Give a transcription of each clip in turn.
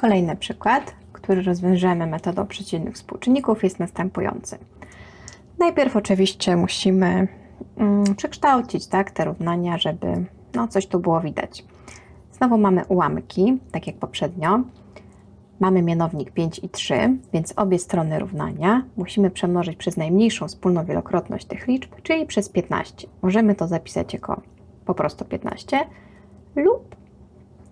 Kolejny przykład, który rozwiążemy metodą przeciwnych współczynników jest następujący. Najpierw oczywiście musimy mm, przekształcić tak, te równania, żeby no, coś tu było widać. Znowu mamy ułamki, tak jak poprzednio. Mamy mianownik 5 i 3, więc obie strony równania musimy przemnożyć przez najmniejszą wspólną wielokrotność tych liczb, czyli przez 15. Możemy to zapisać jako po prostu 15 lub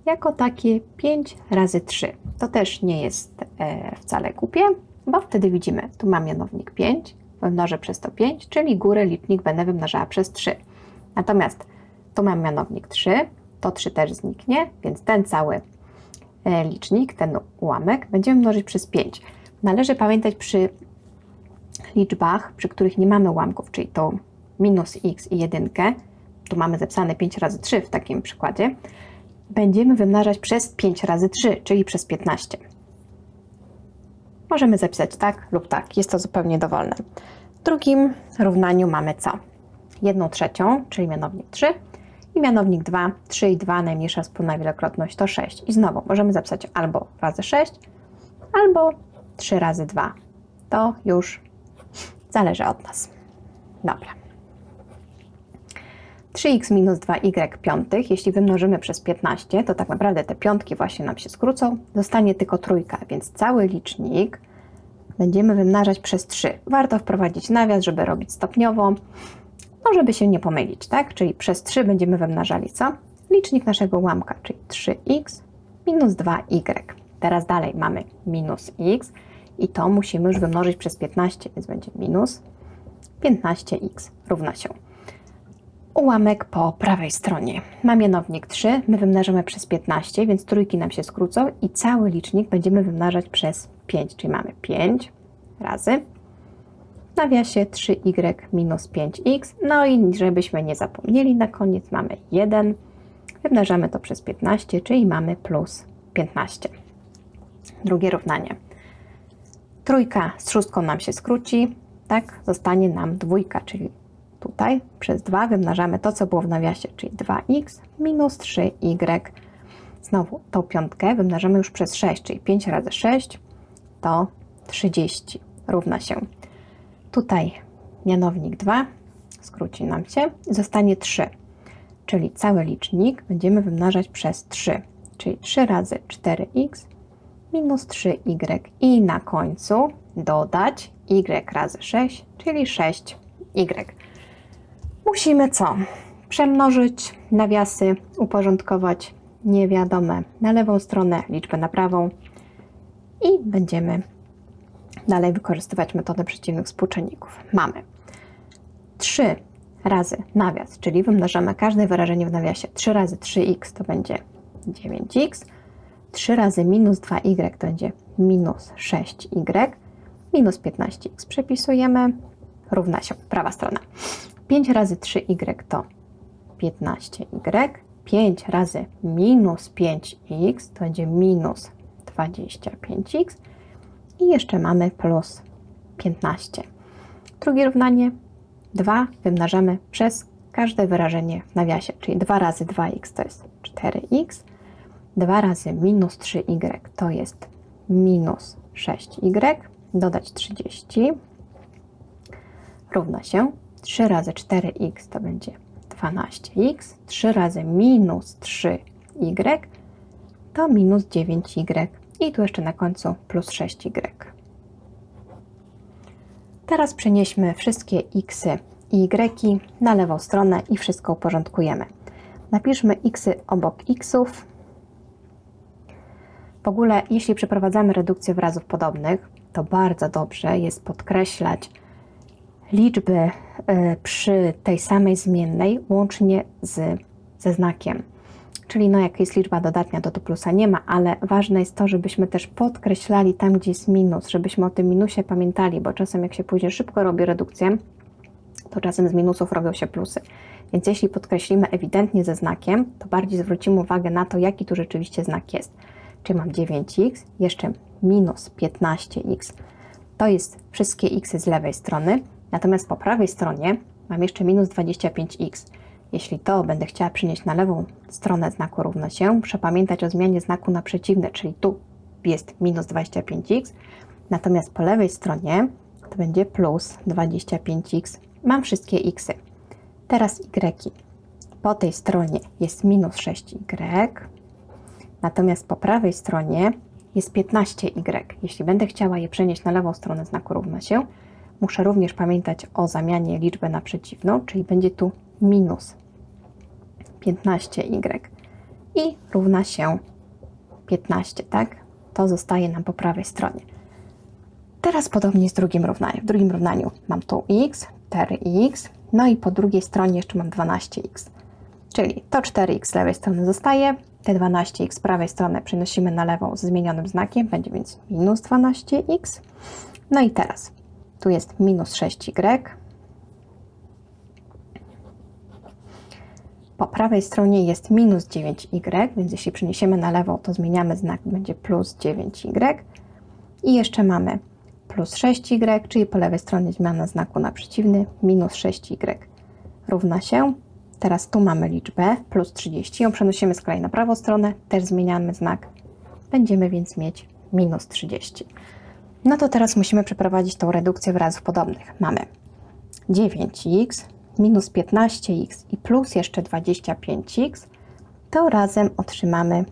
jako takie 5 razy 3. To też nie jest e, wcale głupie, bo wtedy widzimy, tu mam mianownik 5, wymnożę przez to 5, czyli górę licznik będę wymnażała przez 3. Natomiast tu mam mianownik 3, to 3 też zniknie, więc ten cały e, licznik, ten ułamek będziemy mnożyć przez 5. Należy pamiętać przy liczbach, przy których nie mamy ułamków, czyli tą minus x i jedynkę, tu mamy zapisane 5 razy 3 w takim przykładzie, będziemy wymnażać przez 5 razy 3, czyli przez 15. Możemy zapisać tak lub tak, jest to zupełnie dowolne. W drugim równaniu mamy co? 1 trzecią, czyli mianownik 3 i mianownik 2, 3 i 2, najmniejsza wspólna wielokrotność to 6. I znowu możemy zapisać albo razy 6, albo 3 razy 2. To już zależy od nas. Dobra. 3x minus 2y piątych, jeśli wymnożymy przez 15, to tak naprawdę te piątki właśnie nam się skrócą, zostanie tylko trójka, więc cały licznik będziemy wymnażać przez 3. Warto wprowadzić nawias, żeby robić stopniowo, no żeby się nie pomylić, tak? Czyli przez 3 będziemy wymnażali co? Licznik naszego ułamka, czyli 3x minus 2y. Teraz dalej mamy minus x i to musimy już wymnożyć przez 15, więc będzie minus 15x równa się ułamek po prawej stronie. Ma mianownik 3, my wymnażamy przez 15, więc trójki nam się skrócą i cały licznik będziemy wymnażać przez 5, czyli mamy 5 razy w nawiasie 3y minus 5x. No i żebyśmy nie zapomnieli, na koniec mamy 1, wymnażamy to przez 15, czyli mamy plus 15. Drugie równanie. Trójka z szóstką nam się skróci, tak, zostanie nam dwójka, czyli Tutaj przez 2 wymnażamy to, co było w nawiasie, czyli 2x minus 3y. Znowu tą piątkę wymnażamy już przez 6, czyli 5 razy 6 to 30 równa się. Tutaj mianownik 2 skróci nam się i zostanie 3, czyli cały licznik będziemy wymnażać przez 3, czyli 3 razy 4x minus 3y i na końcu dodać y razy 6, czyli 6y musimy co? Przemnożyć nawiasy, uporządkować niewiadome na lewą stronę, liczbę na prawą i będziemy dalej wykorzystywać metodę przeciwnych współczynników. Mamy 3 razy nawias, czyli wymnażamy każde wyrażenie w nawiasie. 3 razy 3x to będzie 9x, 3 razy minus 2y to będzie minus 6y, minus 15x przepisujemy, równa się prawa strona. 5 razy 3y to 15y. 5 razy minus 5x to będzie minus 25x. I jeszcze mamy plus 15. Drugie równanie 2 wymnażamy przez każde wyrażenie w nawiasie, czyli 2 razy 2x to jest 4x, 2 razy minus 3y to jest minus 6y, dodać 30 równa się 3 razy 4x to będzie 12x, 3 razy minus 3y to minus 9y i tu jeszcze na końcu plus 6y. Teraz przenieśmy wszystkie xy i y na lewą stronę i wszystko uporządkujemy. Napiszmy xy obok xów. W ogóle, jeśli przeprowadzamy redukcję wyrazów podobnych, to bardzo dobrze jest podkreślać liczby e, przy tej samej zmiennej łącznie z, ze znakiem. Czyli no, jak jest liczba dodatnia, to tu plusa nie ma, ale ważne jest to, żebyśmy też podkreślali tam, gdzie jest minus, żebyśmy o tym minusie pamiętali, bo czasem jak się później szybko robi redukcję, to czasem z minusów robią się plusy. Więc jeśli podkreślimy ewidentnie ze znakiem, to bardziej zwrócimy uwagę na to, jaki tu rzeczywiście znak jest. Czyli mam 9x, jeszcze minus 15x. To jest wszystkie x z lewej strony, Natomiast po prawej stronie mam jeszcze minus 25x. Jeśli to będę chciała przynieść na lewą stronę znaku równa się, muszę pamiętać o zmianie znaku na przeciwne, czyli tu jest minus 25x, natomiast po lewej stronie to będzie plus 25x. Mam wszystkie xy. Teraz y. Po tej stronie jest minus 6y, natomiast po prawej stronie jest 15y. Jeśli będę chciała je przenieść na lewą stronę znaku równa się, muszę również pamiętać o zamianie liczby na przeciwną, czyli będzie tu minus 15y i równa się 15, tak? To zostaje nam po prawej stronie. Teraz podobnie z drugim równaniem. W drugim równaniu mam tu x, 4x, no i po drugiej stronie jeszcze mam 12x. Czyli to 4x z lewej strony zostaje, te 12x z prawej strony przenosimy na lewą z zmienionym znakiem, będzie więc minus 12x. No i teraz tu jest minus 6y. Po prawej stronie jest minus 9y, więc jeśli przeniesiemy na lewą, to zmieniamy znak, będzie plus 9y. I jeszcze mamy plus 6y, czyli po lewej stronie zmiana znaku na przeciwny, minus 6y równa się. Teraz tu mamy liczbę plus 30, ją przenosimy z kolei na prawą stronę, też zmieniamy znak. Będziemy więc mieć minus 30. No to teraz musimy przeprowadzić tą redukcję wyrazów podobnych. Mamy 9x minus 15x i plus jeszcze 25x, to razem otrzymamy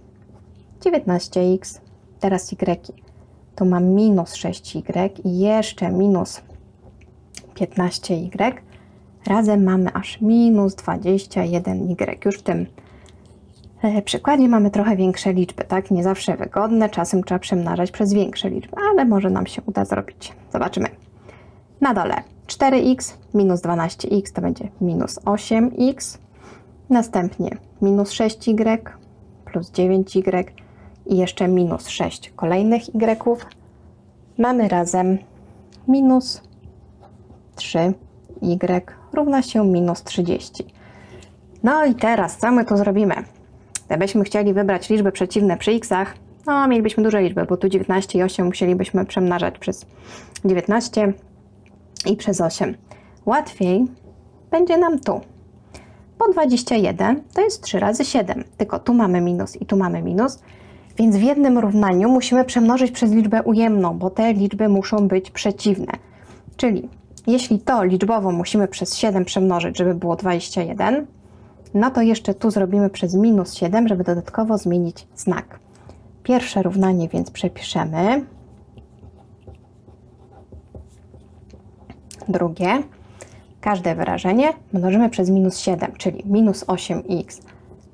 19x. Teraz y. Tu mam minus 6y i jeszcze minus 15y. Razem mamy aż minus 21y. Już w tym przykładzie mamy trochę większe liczby, tak? Nie zawsze wygodne, czasem trzeba przemnażać przez większe liczby, ale może nam się uda zrobić. Zobaczymy. Na dole 4x minus 12x to będzie minus 8x. Następnie minus 6y plus 9y i jeszcze minus 6 kolejnych y. Mamy razem minus 3y równa się minus 30. No i teraz co my tu zrobimy? Gdybyśmy chcieli wybrać liczby przeciwne przy x'ach, no mielibyśmy duże liczby, bo tu 19 i 8 musielibyśmy przemnażać przez 19 i przez 8. Łatwiej będzie nam tu. Po 21 to jest 3 razy 7, tylko tu mamy minus i tu mamy minus, więc w jednym równaniu musimy przemnożyć przez liczbę ujemną, bo te liczby muszą być przeciwne. Czyli jeśli to liczbowo musimy przez 7 przemnożyć, żeby było 21, no to jeszcze tu zrobimy przez minus 7, żeby dodatkowo zmienić znak. Pierwsze równanie więc przepiszemy. Drugie, każde wyrażenie mnożymy przez minus 7, czyli minus 8x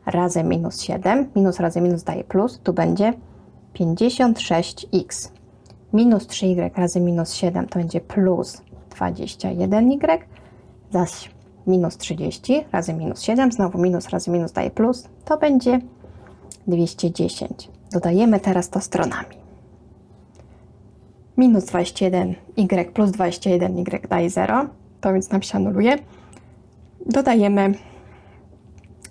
razy minus 7, minus razy minus daje plus, tu będzie 56x. Minus 3y razy minus 7 to będzie plus 21y, zaś minus 30 razy minus 7, znowu minus razy minus daje plus, to będzie 210. Dodajemy teraz to stronami minus 21y plus 21y daje 0, to więc nam się anuluje. Dodajemy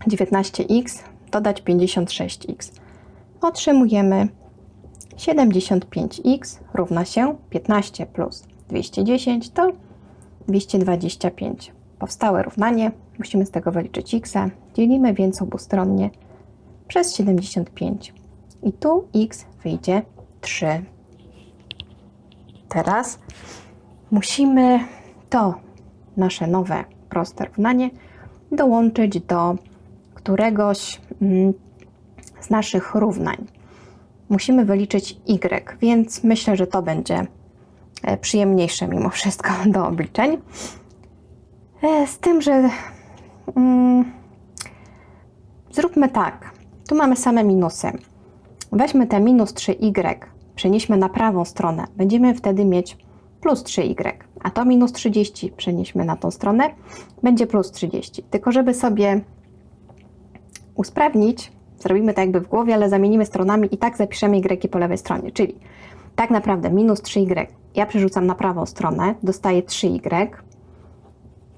19x, dodać 56x. Otrzymujemy 75x równa się 15 plus 210 to 225. Powstałe równanie, musimy z tego wyliczyć x, dzielimy więc obustronnie przez 75. I tu x wyjdzie 3 teraz musimy to nasze nowe proste równanie dołączyć do któregoś mm, z naszych równań. Musimy wyliczyć y, więc myślę, że to będzie e, przyjemniejsze mimo wszystko do obliczeń. E, z tym, że mm, zróbmy tak. Tu mamy same minusy. Weźmy te minus 3y przenieśmy na prawą stronę, będziemy wtedy mieć plus 3y, a to minus 30 przenieśmy na tą stronę, będzie plus 30. Tylko żeby sobie usprawnić, zrobimy tak jakby w głowie, ale zamienimy stronami i tak zapiszemy y po lewej stronie, czyli tak naprawdę minus 3y ja przerzucam na prawą stronę, dostaję 3y,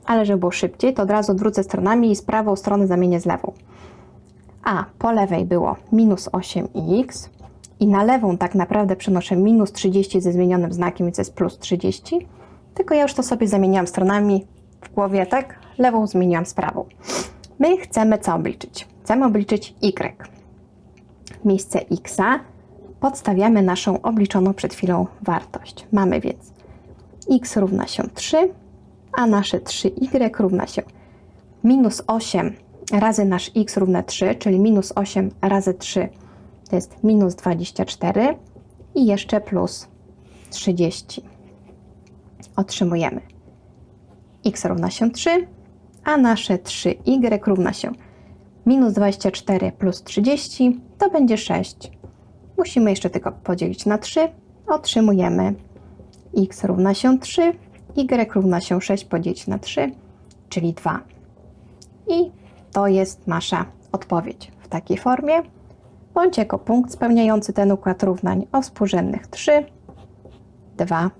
ale żeby było szybciej, to od razu odwrócę stronami i z prawą stronę zamienię z lewą. A po lewej było minus 8x, i na lewą tak naprawdę przenoszę minus 30 ze zmienionym znakiem, więc jest plus 30. Tylko ja już to sobie zamieniłam stronami w głowie, tak? Lewą zmieniłam z prawą. My chcemy co obliczyć? Chcemy obliczyć y. Miejsce x podstawiamy naszą obliczoną przed chwilą wartość. Mamy więc x równa się 3, a nasze 3y równa się minus 8 razy nasz x równe 3, czyli minus 8 razy 3 to jest minus 24 i jeszcze plus 30. Otrzymujemy x równa się 3, a nasze 3y równa się minus 24 plus 30 to będzie 6. Musimy jeszcze tylko podzielić na 3. Otrzymujemy x równa się 3, y równa się 6 podzielić na 3, czyli 2. I to jest nasza odpowiedź w takiej formie, bądź jako punkt spełniający ten układ równań o współrzędnych 3, 2